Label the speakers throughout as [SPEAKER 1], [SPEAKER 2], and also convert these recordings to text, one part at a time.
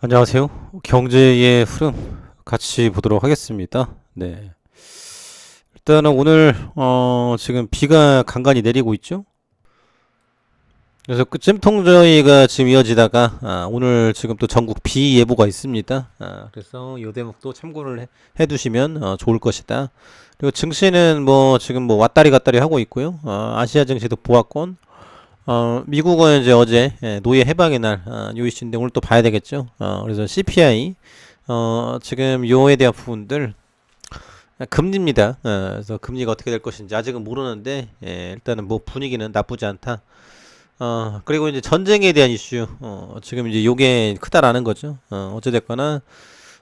[SPEAKER 1] 안녕하세요. 경제의 흐름 같이 보도록 하겠습니다. 네. 일단은 오늘 어 지금 비가 간간히 내리고 있죠. 그래서 그 찜통저희가 지금 이어지다가 아, 오늘 지금 또 전국 비 예보가 있습니다. 아, 그래서 이 대목도 참고를 해, 해두시면 어, 좋을 것이다. 그리고 증시는 뭐 지금 뭐 왔다리 갔다리 하고 있고요. 어, 아시아 증시도 보합권. 어, 미국은 이제 어제 예, 노예 해방의 날 아, 요 이슈인데 오늘 또 봐야 되겠죠. 어, 그래서 CPI 어, 지금 요에 대한 부분들 아, 금리입니다. 어, 그래서 금리가 어떻게 될 것인지 아직은 모르는데 예, 일단은 뭐 분위기는 나쁘지 않다. 어, 그리고 이제 전쟁에 대한 이슈 어, 지금 이제 요게 크다라는 거죠. 어, 어찌됐거나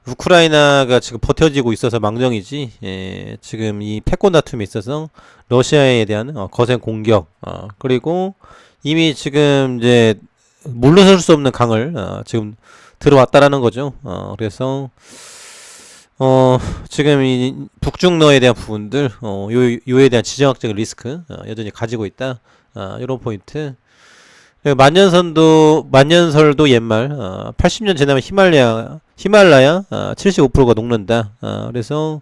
[SPEAKER 1] 우크라이나가 지금 버텨지고 있어서 망정이지 예, 지금 이 패권 다툼에 있어서 러시아에 대한 어, 거센 공격 어, 그리고 이미 지금 이제 물러설 수 없는 강을 어, 지금 들어왔다라는 거죠. 어, 그래서 어, 지금 이 북중러에 대한 부분들, 어, 요, 요에 대한 지정학적 리스크, 어, 여전히 가지고 있다. 어, 이런 포인트. 그리고 만년선도, 만년설도 옛말, 어, 80년 지나면 히말라야, 히말라야, 어, 75%가 녹는다. 어, 그래서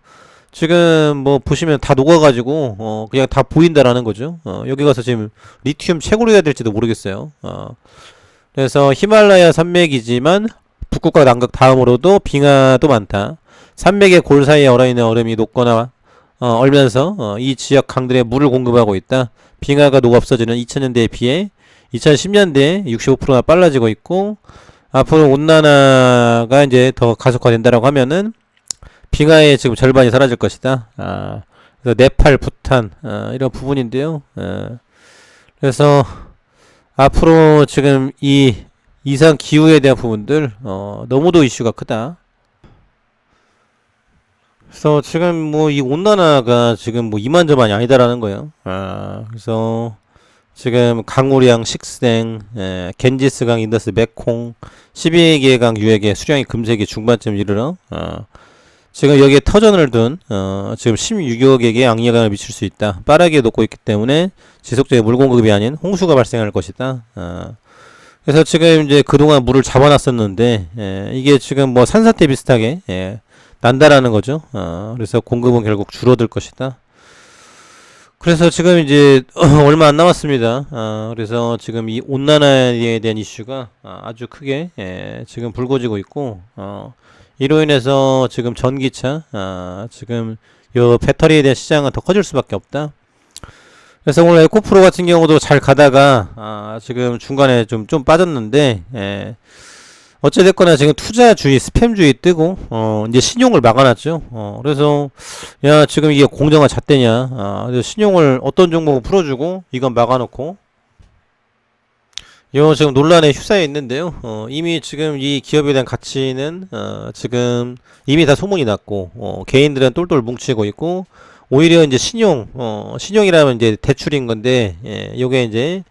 [SPEAKER 1] 지금 뭐 보시면 다 녹아가지고, 어, 그냥 다 보인다라는 거죠. 어, 여기 가서 지금 리튬 채굴이 해야 될지도 모르겠어요. 어, 그래서 히말라야 산맥이지만 북극과 남극 다음으로도 빙하도 많다. 산맥의 골 사이에 얼어있는 얼음이 녹거나 어, 얼면서 어, 이 지역 강들에 물을 공급하고 있다. 빙하가 녹아 없어지는 2000년대에 비해 2010년대에 65%나 빨라지고 있고 앞으로 온난화가 이제 더 가속화된다라고 하면은 빙하의 지금 절반이 사라질 것이다. 아, 그래서 네팔, 부탄 아, 이런 부분인데요. 아, 그래서 앞으로 지금 이 이상 기후에 대한 부분들 어, 너무도 이슈가 크다. 그래서 지금 뭐 이 온난화가 지금 뭐 이만저만이 아니다라는 거예요. 아, 그래서 지금 강우량 식생, 예, 겐지스강 인더스 메콩, 12개 강 유역의 수량이 금세기 중반쯤 이르러 어, 지금 여기에 터전을 둔 어, 지금 16여 개의 악영향을 미칠 수 있다. 빠르게 녹고 있기 때문에 지속적인 물 공급이 아닌 홍수가 발생할 것이다. 어, 그래서 지금 이제 그동안 물을 잡아놨었는데 예, 이게 지금 뭐 산사 태 비슷하게 예, 난다라는 거죠. 어, 그래서 공급은 결국 줄어들 것이다. 그래서 지금 이제 얼마 안 남았습니다. 어, 그래서 지금 이 온난화에 대한 이슈가 아, 아주 크게 예, 지금 불거지고 있고 어, 이로 인해서 지금 전기차 아, 지금 요 배터리에 대한 시장은 더 커질 수밖에 없다. 그래서 오늘 에코프로 같은 경우도 잘 가다가 아, 지금 중간에 좀 좀 빠졌는데 예, 어찌됐거나 지금 투자주의, 스팸주의 뜨고, 어, 이제 신용을 막아놨죠. 어, 그래서, 야, 지금 이게 공정화 잣대냐. 아, 신용을 어떤 종목을 풀어주고, 이건 막아놓고, 요 지금 논란에 휩싸여 있는데요. 어, 이미 지금 이 기업에 대한 가치는, 어, 지금 이미 다 소문이 났고, 어, 개인들은 똘똘 뭉치고 있고, 오히려 이제 신용, 어, 신용이라면 이제 대출인 건데, 예, 요게 이제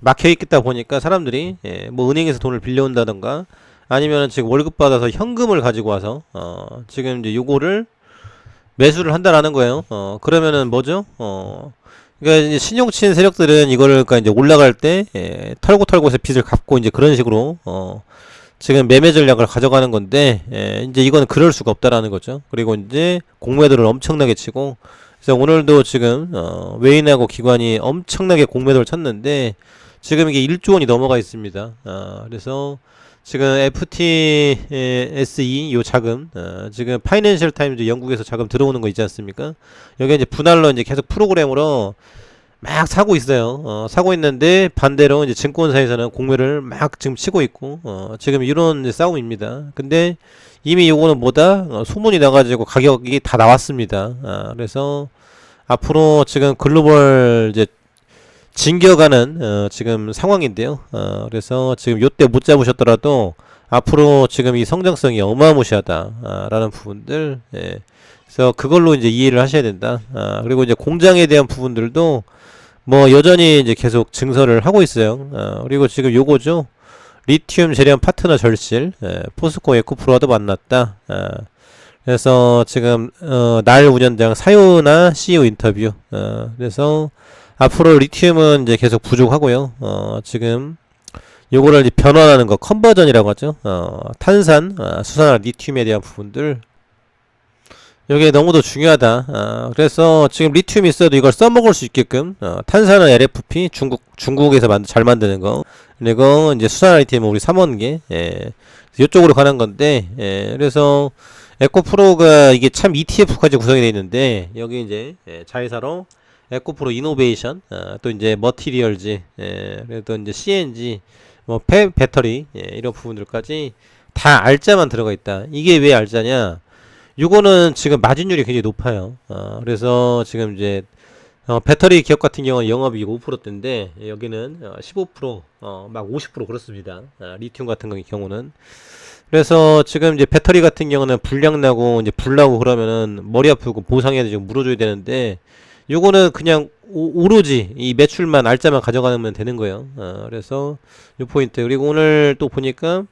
[SPEAKER 1] 막혀 있겠다 보니까 사람들이, 예, 뭐 은행에서 돈을 빌려온다던가, 아니면 지금 월급 받아서 현금을 가지고 와서 어 지금 이제 요거를 매수를 한다라는 거예요. 어 그러면은 뭐죠? 어 그러니까 이제 신용 친 세력들은 이거를 그러니까 이제 올라갈 때 예, 털고 털고서 빚을 갚고 이제 그런 식으로 어 지금 매매 전략을 가져가는 건데 예, 이제 이거는 그럴 수가 없다라는 거죠. 그리고 이제 공매도를 엄청나게 치고 그래서 오늘도 지금 어 외인하고 기관이 엄청나게 공매도를 쳤는데 지금 이게 1조 원이 넘어가 있습니다. 아 그래서 지금 FTSE 요 자금 어, 지금 파이낸셜 타임즈 영국에서 자금 들어오는 거 있지 않습니까? 여기 이제 분할로 이제 계속 프로그램으로 막 사고 있어요. 어, 사고 있는데 반대로 이제 증권사에서는 공매를 막 지금 치고 있고 어, 지금 이런 싸움입니다. 근데 이미 요거는 뭐다 어, 소문이 나가지고 가격이 다 나왔습니다. 아, 그래서 앞으로 지금 글로벌 이제 진겨가는 어, 지금 상황인데요. 어, 그래서 지금 요때 못 잡으셨더라도 앞으로 지금 이 성장성이 어마무시하다라는 부분들, 예. 그래서 그걸로 이제 이해를 하셔야 된다. 아, 그리고 이제 공장에 대한 부분들도 뭐 여전히 이제 계속 증설을 하고 있어요. 아, 그리고 지금 요거죠. 리튬 재련 파트너 절실, 예, 포스코 에코프로와도 만났다. 아, 그래서 지금 어, 날 운영장 사요나 CEO 인터뷰. 어, 그래서 앞으로 리튬은 이제 계속 부족하고요. 어, 지금 요거를 이제 변환하는 거 컨버전이라고 하죠. 어, 탄산, 어, 수산화 리튬에 대한 부분들 이게 너무도 중요하다. 어, 그래서 지금 리튬이 있어도 이걸 써먹을 수 있게끔 어, 탄산은 LFP 중국 중국에서 만, 잘 만드는 거 그리고 이제 수산화 리튬은 우리 삼원계 예, 이쪽으로 가는 건데 예, 그래서 에코프로가 이게 참 ETF까지 구성이 되어 있는데 여기 이제 예, 자회사로 에코프로 이노베이션 어, 또 이제 머티리얼즈 예, 그래도 이제 CNG 뭐 배, 배터리 예, 이런 부분들까지 다 알짜만 들어가 있다. 이게 왜 알짜냐? 요거는 지금 마진율이 굉장히 높아요. 어, 그래서 지금 이제 어, 배터리 기업 같은 경우는 영업이 5%대인데 여기는 어, 15% 어, 막 50% 그렇습니다. 아, 리튬 같은 거 경우는 그래서 지금 이제 배터리 같은 경우는 불량 나고 이제 불 나고 그러면은 머리 아프고 보상해야 되고 물어줘야 되는데 요거는 그냥 오, 로지이 매출만 알짜만 가져가면 되는 거예요. 어, 그래서 요 포인트 그리고 오늘 또 보니까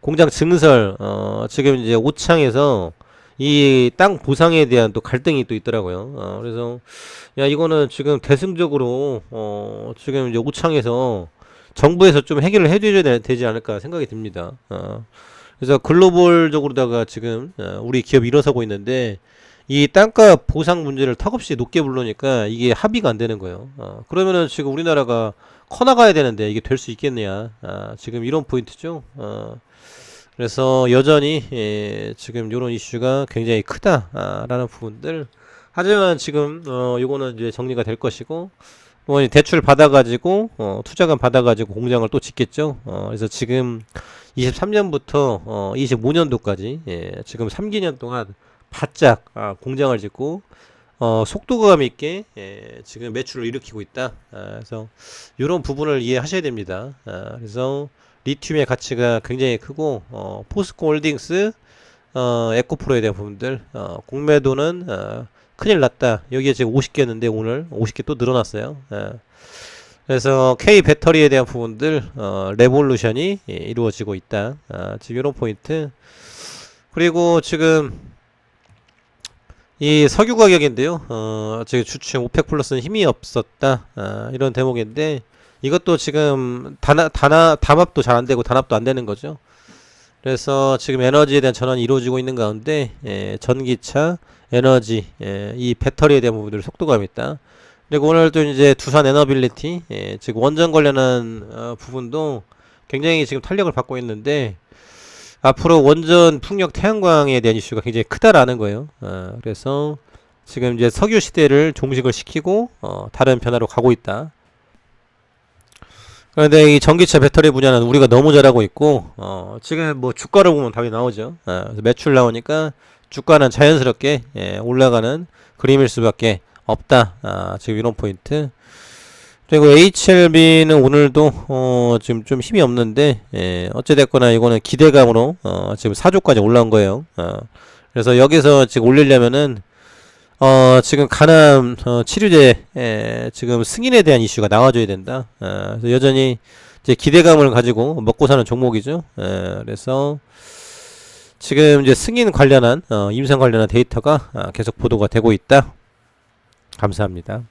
[SPEAKER 1] 공장 증설 어, 지금 이제 오창에서 이 땅 보상에 대한 또 갈등이 또 있더라고요. 어, 그래서 야 이거는 지금 대승적으로 어, 지금 이제 오창에서 정부에서 좀 해결을 해줘야 되- 되지 않을까 생각이 듭니다. 어, 그래서 글로벌적으로다가 지금 어, 우리 기업이 일어서고 있는데 이 땅값 보상 문제를 턱없이 높게 부르니까 이게 합의가 안 되는 거예요. 어, 그러면은 지금 우리나라가 커 나가야 되는데 이게 될 수 있겠느냐. 아, 지금 이런 포인트죠. 어, 그래서 여전히 예, 지금 이런 이슈가 굉장히 크다라는 부분들. 하지만 지금 어, 요거는 이제 정리가 될 것이고 뭐 대출 받아가지고 어, 투자금 받아가지고 공장을 또 짓겠죠. 어, 그래서 지금 23년부터 어, 25년도까지 예, 지금 3기년 동안 바짝 아, 공장을 짓고 어, 속도감 있게 예, 지금 매출을 일으키고 있다. 아, 그래서 이런 부분을 이해하셔야 됩니다. 아, 그래서 리튬의 가치가 굉장히 크고 어, 포스코 홀딩스 어, 에코프로에 대한 부분들 어, 공매도는 어, 큰일 났다. 여기에 지금 50개였는데 오늘 50개 또 늘어났어요. 예. 그래서 K 배터리에 대한 부분들 어, 레볼루션이 예, 이루어지고 있다. 아, 지금 이런 포인트. 그리고 지금 이 석유 가격인데요. 어, 지금 주춤 오펙 플러스는 힘이 없었다. 아, 이런 대목인데 이것도 지금 단합, 단합, 담합도 잘 안 되고 단합도 안 되는 거죠. 그래서 지금 에너지에 대한 전환이 이루어지고 있는 가운데 예, 전기차, 에너지, 예, 이 배터리에 대한 부분들 속도감 있다. 그리고 오늘도 이제 두산 에너빌리티, 예, 지금 원전 관련한 어, 부분도 굉장히 지금 탄력을 받고 있는데 앞으로 원전 풍력 태양광에 대한 이슈가 굉장히 크다라는 거예요. 어, 그래서 지금 이제 석유 시대를 종식을 시키고 어, 다른 변화로 가고 있다. 그런데 이 전기차 배터리 분야는 우리가 너무 잘하고 있고 어, 지금 뭐 주가를 보면 답이 나오죠. 어, 매출 나오니까 주가는 자연스럽게 예, 올라가는 그림일 수밖에 없다. 아, 지금 이런 포인트. 그리고 HLB는 오늘도 어, 지금 좀 힘이 없는데 예, 어찌됐거나 이거는 기대감으로 어, 지금 4조까지 올라온 거예요. 어, 그래서 여기서 지금 올리려면은 어, 지금 간암 어, 치료제 에, 지금 승인에 대한 이슈가 나와줘야 된다. 어, 그래서 여전히 이제 기대감을 가지고 먹고 사는 종목이죠. 에, 그래서 지금 이제 승인 관련한 어, 임상 관련한 데이터가 아, 계속 보도가 되고 있다. 감사합니다.